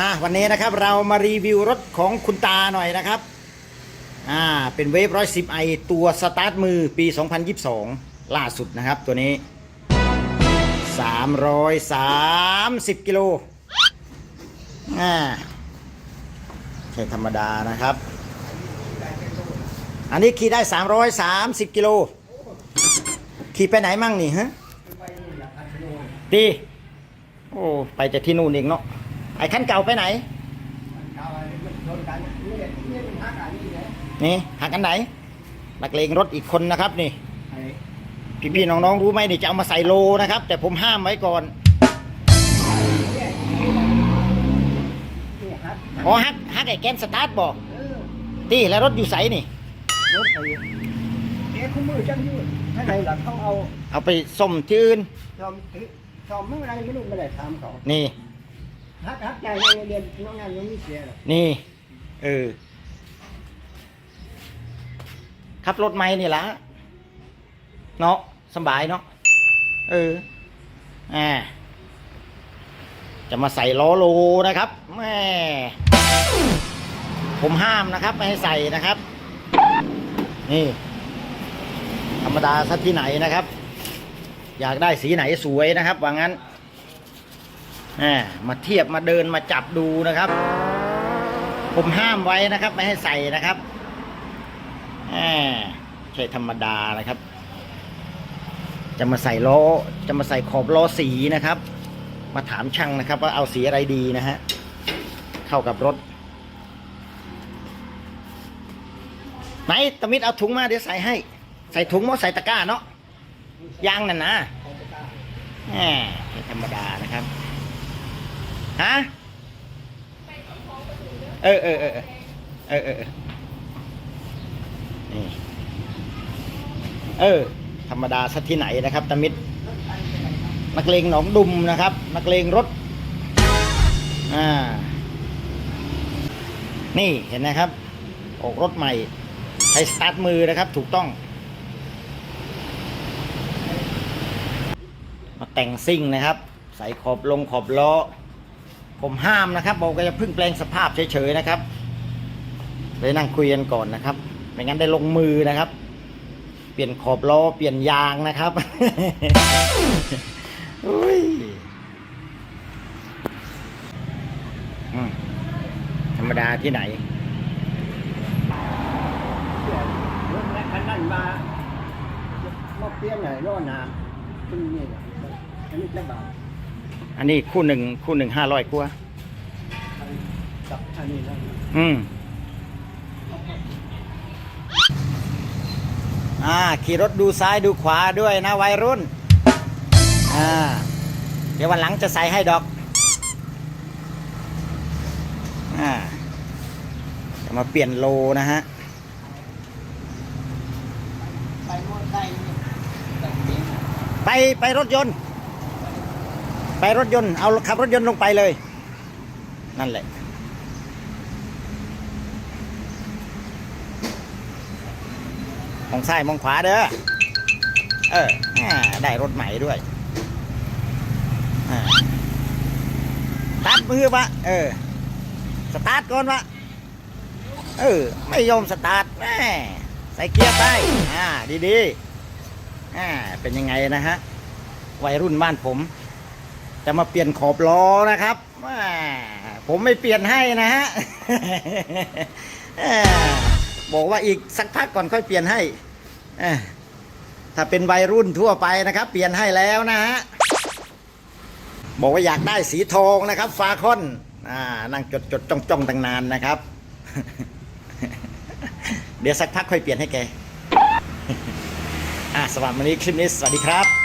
อ่าวันนี้นะครับเรามารีวิวรถของคุณตาหน่อยนะครับอ่าเป็นเวฟร้อยสิบไอตัวสตาร์ทมือปี 2022 ล่าสุดนะครับตัวนี้ 330 กิโลอ่าใช่ธรรมดานะครับ อันนี้ขี่ได้ 330 กิโลขี่ไปไหนมั่งนี่ฮะดีโอ้ไปจากที่นู่นเองเนาะ ไอ้คันเก่าไปไหน นี่หักอันไหน นักเลงรถอีกคนนะครับนี่ พี่ๆน้องๆรู้ไหมนี่จะเอามาใส่โลนะครับ แต่ผมห้ามไว้ก่อนอ๋อฮักฮักไอ้แกนสตาร์ทบอกตีแล้วรถอยู่ใสนี่ รถไอ้เอ๊ะคุณมือจังยืดถ้าไหนล่ะเขาเอา เอาไปส่มที่อื่นซอมถือซอมเมื่อไรไม่รู้ไม่ได้ทำเขานี่ ฮักฮักใจในเรียนน้องงานยังไม่เสียหรอกนี่ เออ ขับรถไม่นี่ละเนาะสบายเนาะ เออ อ่า จะมาใส่ล้อโลนะครับ แม่ ผมห้ามนะครับ ไม่ให้ใส่นะครับ นี่ ธรรมดาสักที่ไหนนะครับ อยากได้สีไหนสวยนะครับ ว่างั้น มมาเทียบมาเดินมาจับดูนะครับ ผมห้ามไว้นะครับ ไม่ให้ใส่นะครับแหมใช่ธรรมดานะครับ จะมาใส่ล้อจะมาใส่ขอบล้อสีนะครับ มาถามช่างนะครับ ว่าเอาสีอะไรดีนะฮะเข้ากับรถไหนตะมิดเอาถุงมาเดี๋ยวใส่ให้ ใส่ถุงมอใส่ตะกร้าเนาะยางนั่นนะแหมไม่ธรรมดานะครับ ฮะเออเออเออเออเออเออนี่เออ ธรรมดาสักที่ไหนนะครับตะมิดนักเลงหนองดุมนะครับ นักเลงรถ อ่า นี่เห็นนะครับ ออกรถใหม่ใช้สตาร์ทมือนะครับ ถูกต้อง มาแต่งซิ่งนะครับ ใส่ขอบลงขอบล้อ ผมห้ามนะครับบอกว่าจะพึ่งแปลงสภาพเฉยๆนะครับไปนั่งคุยกันก่อนนะครับไม่งั้นได้ลงมือนะครับ เปลี่ยนขอบล้อเปลี่ยนยางนะครับอุ้ยธรรมดาที่ไหนรถแรกคันนั้นมามาเปลี่ยนไหนล้อน้ำซึ่งนี่อันนี้จะบาท อันนี้คู่หนึ่งคู่หนึ่งห้าร้อยกว่ากับอันนี้นะอืมอ่าขี่รถดูซ้ายดูขวาด้วยนะวัยรุ่น อ่า เดี๋ยววันหลังจะใส่ให้ดอก อ่า จะมาเปลี่ยนโลนะฮะไปมอไซค์นี่ไปไปรถยนต์ ไปรถยนต์เอาขับรถยนต์ลงไปเลย นั่นแหละ มองซ้ายมองขวาเด้อ เออได้รถใหม่ด้วยตาร์ทมือวะเออ สตาร์ทก่อนวะเออ ไม่ยอมสตาร์ทแม่ใส่เกียร์ไปอ่า ดีๆอ่า เป็นยังไงนะฮะ วัยรุ่นบ้านผม จะมาเปลี่ยนขอบล้อนะครับ ผมไม่เปลี่ยนให้นะฮะ บอกว่าอีกสักพักก่อนค่อยเปลี่ยนให้ ถ้าเป็นวัยรุ่นทั่วไปนะครับ เปลี่ยนให้แล้วนะฮะ บอกว่าอยากได้สีทองนะครับ ฟาคอนอนั่งจดจดจ้องจ้องตั้งนานนะครับ เดี๋ยวสักพักค่อยเปลี่ยนให้แกสำหรับวันนี้คลิปนี้สวัสดีครับ